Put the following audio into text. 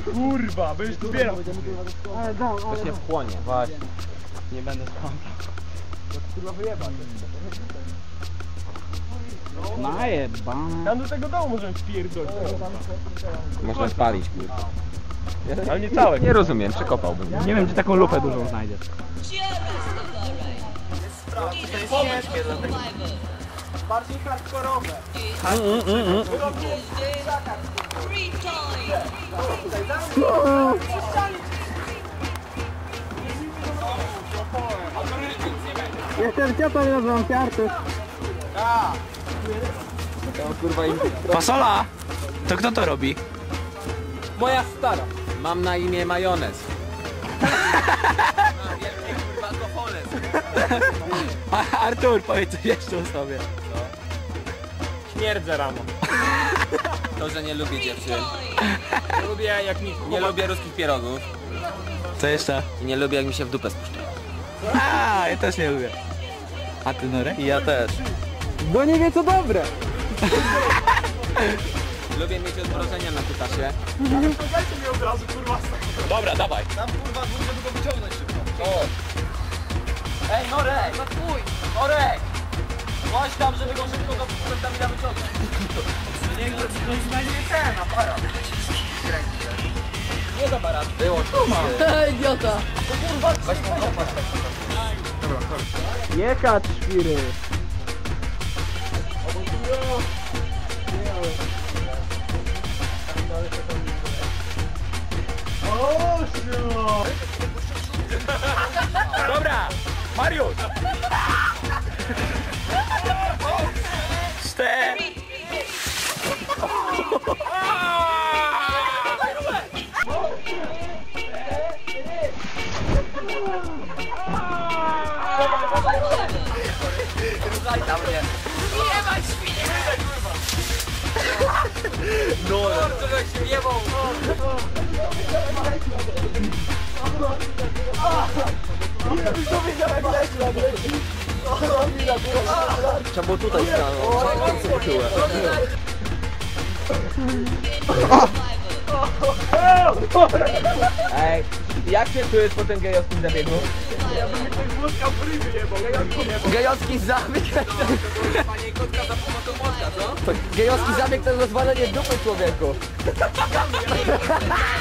Kurwa, będziesz tu zbierał. To się wchłonie. Właśnie. Nie będę sprzątał. Najebane. Tam do tego domu możemy wpierdolić. Można spalić, kurwa. Ale nie całe. Nie rozumiem, przekopałbym. Nie wiem, czy taką lupę dużą znajdziesz. Bardziej hardkorowe. Three times. Jestem ciepły rozłam karty. Kurwa im... Fasola! To kto to robi? Moja stara. Mam na imię majonez. A, Artur, powiedz coś jeszcze o sobie. Śmierdzę rano. To, że nie lubię dziewczyn. Lubię jak nic. Nie lubię ruskich pierogów. Co jeszcze? I nie lubię jak mi się w dupę spuszcza. A, ja też nie lubię. A ty Norek? I ja też. Bo nie wie co dobre. Lubię mieć odmrożenia na kutasie. Dajcie mi od razu kurwa Dobra, dawaj. Tam kurwa Chodź tam, żeby go szybko do Damida wyciągnąć. Niech ktoś znajdzie ten aparat. Nie za barat. Wyłącz się. Idiota. Jechać świry. Dobra, Mariusz! Руками там мне. Ебать, шпиль! Ну, короче, ебал. C'è molto da stare, non so più. Ehi! Się czujesz po tym gejowskim zabiegu? Gejowski zabieg? Panie kotka za pomocą młotka, co? Gejowski zabieg to jest rozwalenie dupy człowieku.